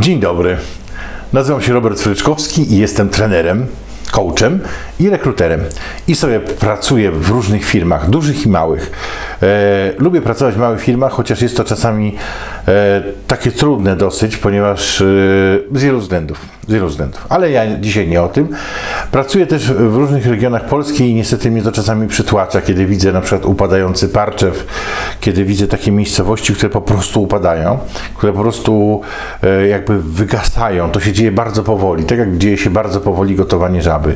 Dzień dobry. Nazywam się Robert Fryczkowski i jestem trenerem, coachem i rekruterem. I sobie pracuję w różnych firmach, dużych i małych. E, lubię pracować w małych firmach, chociaż jest to czasami e, takie trudne dosyć, ponieważ e, z wielu względów. Z wielu względów. Ale ja dzisiaj nie o tym. Pracuję też w różnych regionach Polski i niestety mnie to czasami przytłacza, kiedy widzę na przykład upadający Parczew, kiedy widzę takie miejscowości, które po prostu upadają, które po prostu jakby wygasają. To się dzieje bardzo powoli, tak jak dzieje się bardzo powoli gotowanie żaby.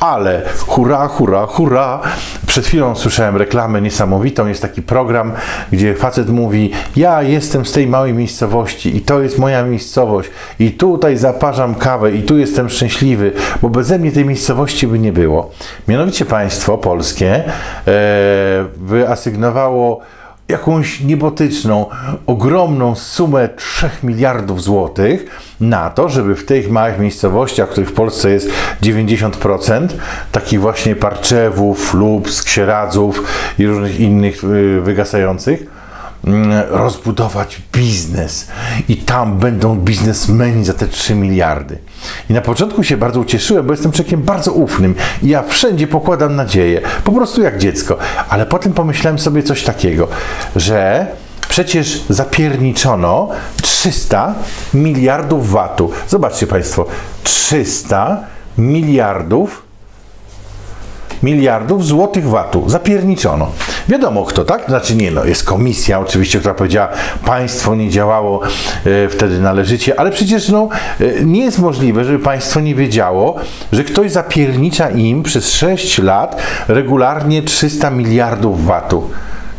Ale hurra, hurra, hurra! Przed chwilą słyszałem reklamę niesamowitą. Jest taki program, gdzie facet mówi: Ja jestem z tej małej miejscowości i to jest moja miejscowość, i tutaj zaparzam kawę, i tu jestem szczęśliwy, bo beze mnie tej miejscowości by nie było. Mianowicie państwo polskie e, wyasygnowało jakąś niebotyczną, ogromną sumę 3 miliardów złotych na to, żeby w tych małych miejscowościach, których w Polsce jest 90%, takich właśnie Parczewów, Lubsk, Sieradzów i różnych innych y, wygasających, rozbudować biznes i tam będą biznesmeni za te 3 miliardy. I na początku się bardzo ucieszyłem, bo jestem człowiekiem bardzo ufnym i ja wszędzie pokładam nadzieję, po prostu jak dziecko. Ale potem pomyślałem sobie coś takiego, że przecież zapierniczono 300 miliardów watu. Zobaczcie Państwo, 300 miliardów miliardów złotych VAT-u. Zapierniczono. Wiadomo kto, tak? Znaczy nie, no jest komisja oczywiście, która powiedziała, państwo nie działało e, wtedy należycie, ale przecież no, e, nie jest możliwe, żeby państwo nie wiedziało, że ktoś zapiernicza im przez 6 lat regularnie 300 miliardów VAT-u.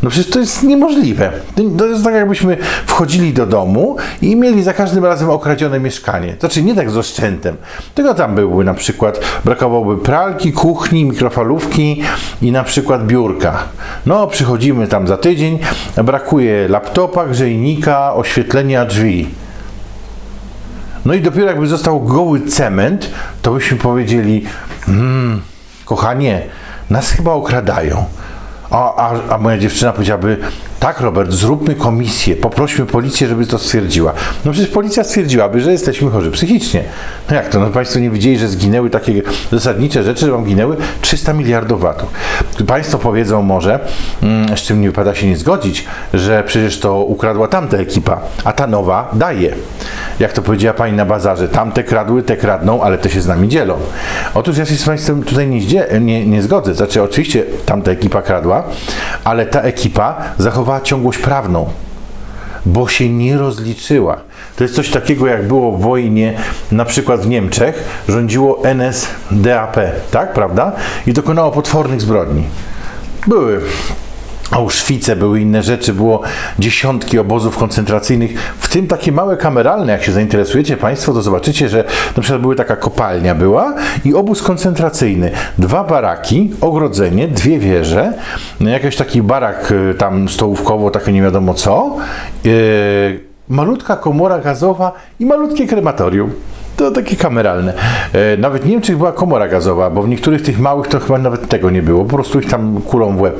No przecież to jest niemożliwe. To jest tak, jakbyśmy wchodzili do domu i mieli za każdym razem okradzione mieszkanie. Znaczy nie tak z oszczędem, tylko tam były na przykład, brakowałoby pralki, kuchni, mikrofalówki i na przykład biurka. No przychodzimy tam za tydzień, brakuje laptopa, grzejnika, oświetlenia drzwi. No i dopiero jakby został goły cement, to byśmy powiedzieli, mmm, kochanie, nas chyba okradają. A, a, a moja dziewczyna powiedziałaby, tak Robert, zróbmy komisję, poprośmy policję, żeby to stwierdziła. No przecież policja stwierdziłaby, że jesteśmy chorzy psychicznie. No jak to, no Państwo nie widzieli, że zginęły takie zasadnicze rzeczy, że Wam ginęły 300 miliardów watów. Państwo powiedzą może, mm, z czym nie wypada się nie zgodzić, że przecież to ukradła tamta ekipa, a ta nowa daje. Jak to powiedziała Pani na bazarze, tamte kradły, te kradną, ale te się z nami dzielą. Otóż ja się z Państwem tutaj nie, nie, nie zgodzę. Znaczy oczywiście tamta ekipa kradła, ale ta ekipa zachowała ciągłość prawną, bo się nie rozliczyła. To jest coś takiego, jak było w wojnie, na przykład w Niemczech, rządziło NSDAP, tak, prawda? I dokonało potwornych zbrodni. Były Auschwitze, były inne rzeczy, było dziesiątki obozów koncentracyjnych, w tym takie małe kameralne, jak się zainteresujecie Państwo, to zobaczycie, że na przykład były taka kopalnia była i obóz koncentracyjny, dwa baraki, ogrodzenie, dwie wieże, no jakiś taki barak y, tam stołówkowo, takie nie wiadomo co, yy, malutka komora gazowa i malutkie krematorium. To takie kameralne. E, Nawet nie wiem, czy była komora gazowa, bo w niektórych tych małych to chyba nawet tego nie było. Po prostu ich tam kulą w łeb.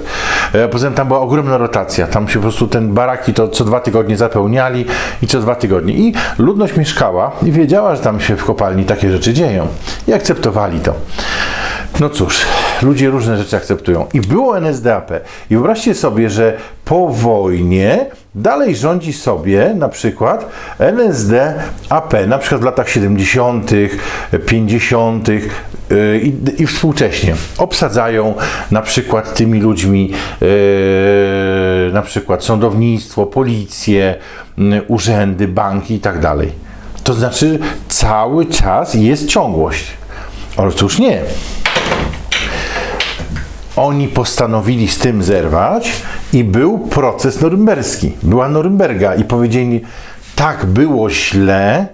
E, Poza tym tam była ogromna rotacja. Tam się po prostu ten baraki to co dwa tygodnie zapełniali i co dwa tygodnie. I ludność mieszkała i wiedziała, że tam się w kopalni takie rzeczy dzieją. I akceptowali to. No cóż, ludzie różne rzeczy akceptują. I było NSDAP. I wyobraźcie sobie, że po wojnie dalej rządzi sobie na przykład NSDAP, na przykład w latach 70., 50. yy, i, i współcześnie. Obsadzają na przykład tymi ludźmi yy, na przykład sądownictwo, policję, yy, urzędy, banki i tak dalej. To znaczy cały czas jest ciągłość. Otóż nie. Oni postanowili z tym zerwać i był proces norymberski. Była Norymberga i powiedzieli, tak było źle,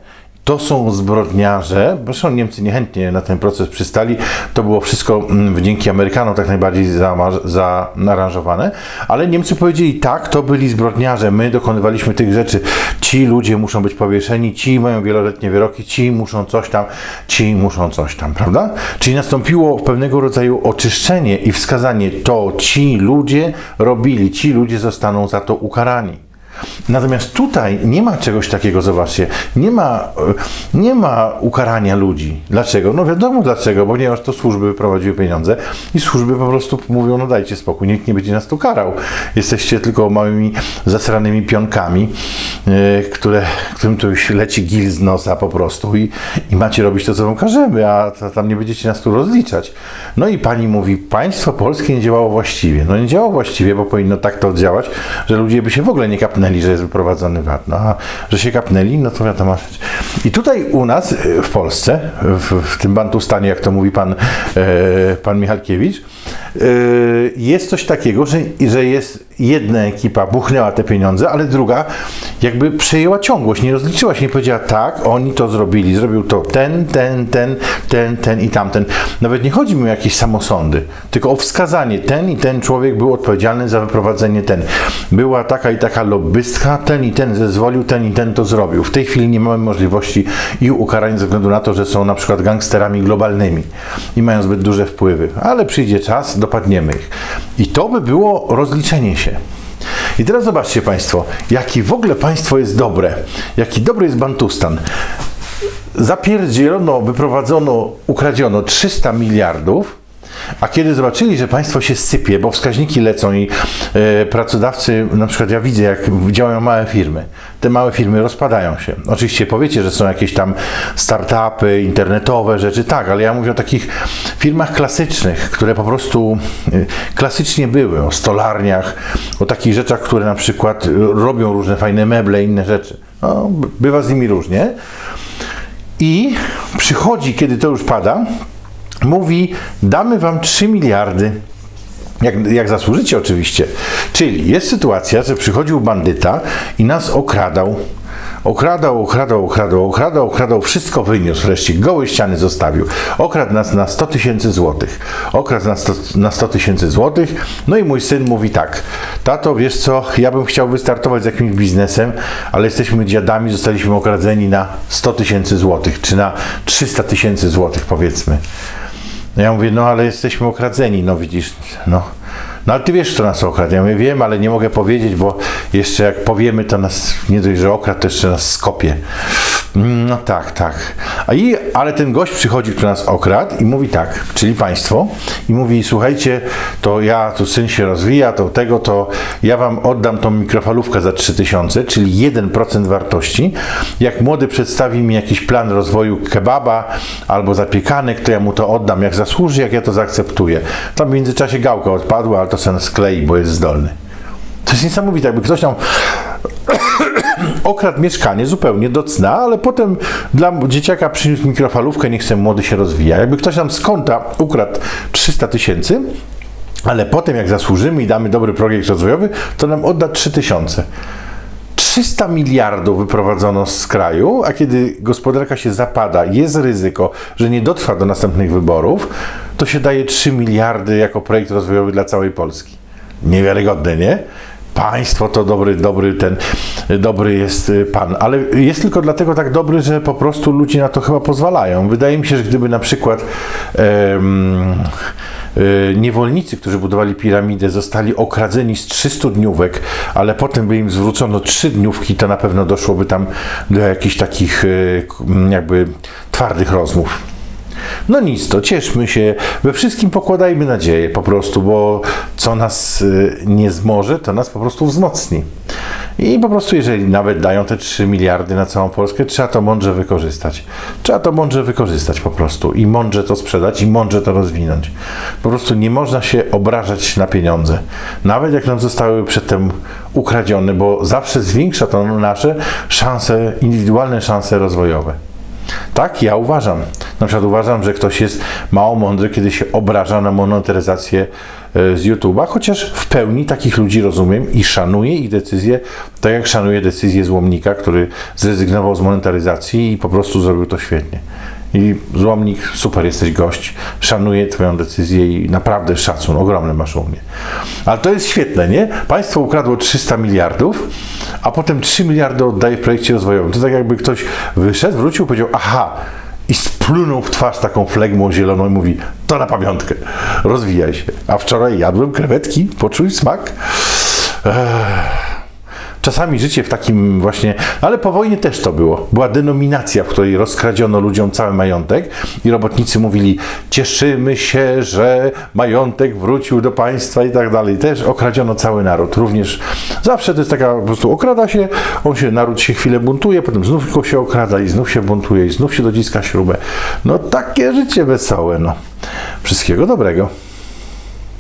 to są zbrodniarze. Zresztą Niemcy niechętnie na ten proces przystali. To było wszystko mm, dzięki Amerykanom tak najbardziej zaaranżowane. Ale Niemcy powiedzieli, tak, to byli zbrodniarze. My dokonywaliśmy tych rzeczy. Ci ludzie muszą być powieszeni, ci mają wieloletnie wyroki, ci muszą coś tam, ci muszą coś tam, prawda? Czyli nastąpiło pewnego rodzaju oczyszczenie i wskazanie, to ci ludzie robili, ci ludzie zostaną za to ukarani. Natomiast tutaj nie ma czegoś takiego, zobaczcie, nie ma, nie ma ukarania ludzi. Dlaczego? No wiadomo dlaczego, ponieważ to służby wyprowadziły pieniądze i służby po prostu mówią, no dajcie spokój, nikt nie będzie nas tu karał. Jesteście tylko małymi zasranymi pionkami, które, którym tu już leci gil z nosa po prostu i, i macie robić to, co wam każemy, a tam nie będziecie nas tu rozliczać. No i pani mówi, państwo polskie nie działało właściwie. No nie działało właściwie, bo powinno tak to oddziałać, że ludzie by się w ogóle nie kapnęli, że jest wyprowadzony VAT. No a że się kapnęli, no to wiadomo. I tutaj u nas e, w Polsce, w, w tym Bantustanie, jak to mówi pan, e, pan Michalkiewicz, e, jest coś takiego, że, że jest jedna ekipa buchnęła te pieniądze, ale druga jakby przejęła ciągłość, nie rozliczyła się, nie powiedziała tak, oni to zrobili, zrobił to ten, ten, ten, ten, ten i tamten. Nawet nie chodzi mi o jakieś samosądy, tylko o wskazanie, ten i ten człowiek był odpowiedzialny za wyprowadzenie ten. Była taka i taka lobbystka, ten i ten zezwolił, ten i ten to zrobił. W tej chwili nie mamy możliwości i ukarań ze względu na to, że są na przykład gangsterami globalnymi i mają zbyt duże wpływy, ale przyjdzie czas, dopadniemy ich. I to by było rozliczenie się. I teraz zobaczcie Państwo, jaki w ogóle państwo jest dobre, jaki dobry jest Bantustan. Zapierdzielono, wyprowadzono, ukradziono 300 miliardów, a kiedy zobaczyli, że państwo się sypie, bo wskaźniki lecą i e, pracodawcy, na przykład ja widzę, jak działają małe firmy, te małe firmy rozpadają się. Oczywiście powiecie, że są jakieś tam startupy, internetowe rzeczy, tak, ale ja mówię o takich firmach klasycznych, które po prostu e, klasycznie były, o stolarniach, o takich rzeczach, które na przykład robią różne fajne meble, inne rzeczy. No, bywa z nimi różnie. I przychodzi, kiedy to już pada, mówi: Damy wam 3 miliardy. Jak, jak zasłużycie, oczywiście. Czyli jest sytuacja, że przychodził bandyta i nas okradał. Okradał, okradał, okradał, okradał, okradał, wszystko wyniósł wreszcie, gołe ściany zostawił. Okradł nas na 100 tysięcy złotych. Okradł nas 100 na 100 tysięcy złotych. No i mój syn mówi tak, tato, wiesz co, ja bym chciał wystartować z jakimś biznesem, ale jesteśmy dziadami, zostaliśmy okradzeni na 100 tysięcy złotych, czy na 300 tysięcy złotych powiedzmy. No ja mówię, no ale jesteśmy okradzeni, no widzisz, no. No ale ty wiesz, kto nas okradł. Ja mówię, wiem, ale nie mogę powiedzieć, bo jeszcze jak powiemy, to nas nie dość, że okradł, to jeszcze nas skopie. Mm, No tak, tak. A i, ale ten gość przychodzi, który nas okradł i mówi tak, czyli państwo, i mówi, słuchajcie, to ja, tu syn się rozwija, to tego, to ja wam oddam tą mikrofalówkę za 3000, czyli 1% wartości. Jak młody przedstawi mi jakiś plan rozwoju kebaba albo zapiekanek, to ja mu to oddam, jak zasłuży, jak ja to zaakceptuję. Tam w międzyczasie gałka odpadła, ale to sen sklei, bo jest zdolny. To jest niesamowite, jakby ktoś tam okradł mieszkanie zupełnie do cna, ale potem dla dzieciaka przyniósł mikrofalówkę, niech ten młody się rozwija. Jakby ktoś nam z konta ukradł 300 tysięcy, ale potem jak zasłużymy i damy dobry projekt rozwojowy, to nam odda 3000. 300 miliardów wyprowadzono z kraju, a kiedy gospodarka się zapada, jest ryzyko, że nie dotrwa do następnych wyborów, to się daje 3 miliardy jako projekt rozwojowy dla całej Polski. Niewiarygodne, nie? Państwo to dobry, dobry ten, dobry jest y, pan, ale jest tylko dlatego tak dobry, że po prostu ludzie na to chyba pozwalają. Wydaje mi się, że gdyby na przykład y, niewolnicy, którzy budowali piramidę, zostali okradzeni z 300 dniówek, ale potem by im zwrócono 3 dniówki, to na pewno doszłoby tam do jakichś takich y, jakby twardych rozmów. No nic, to cieszmy się, we wszystkim pokładajmy nadzieję po prostu, bo co nas y, nie zmoże, to nas po prostu wzmocni. I po prostu, jeżeli nawet dają te 3 miliardy na całą Polskę, trzeba to mądrze wykorzystać. Trzeba to mądrze wykorzystać po prostu i mądrze to sprzedać i mądrze to rozwinąć. Po prostu nie można się obrażać na pieniądze. Nawet jak nam zostały przedtem ukradzione, bo zawsze zwiększa to nasze szanse, indywidualne szanse rozwojowe. Tak, ja uważam. Na przykład uważam, że ktoś jest mało mądry, kiedy się obraża na monetaryzację e, z YouTube'a, chociaż w pełni takich ludzi rozumiem i szanuję ich decyzje, tak jak szanuję decyzję złomnika, który zrezygnował z monetaryzacji i po prostu zrobił to świetnie. I złomnik, super jesteś gość, szanuję Twoją decyzję i naprawdę szacun, ogromny masz u mnie. Ale to jest świetne, nie? Państwo ukradło 300 miliardów, a potem 3 miliardy oddaje w projekcie rozwojowym. To tak jakby ktoś wyszedł, wrócił, powiedział, aha, i splunął w twarz taką flegmą zieloną i mówi, to na pamiątkę, rozwijaj się. A wczoraj jadłem krewetki, poczuj smak. Ech. Czasami życie w takim właśnie, ale po wojnie też to było. Była denominacja, w której rozkradziono ludziom cały majątek i robotnicy mówili, cieszymy się, że majątek wrócił do państwa i tak dalej. Też okradziono cały naród. Również zawsze to jest taka po prostu okrada się, on się, naród się chwilę buntuje, potem znów go się okrada i znów się buntuje i znów się dociska śrubę. No takie życie wesołe, no. Wszystkiego dobrego.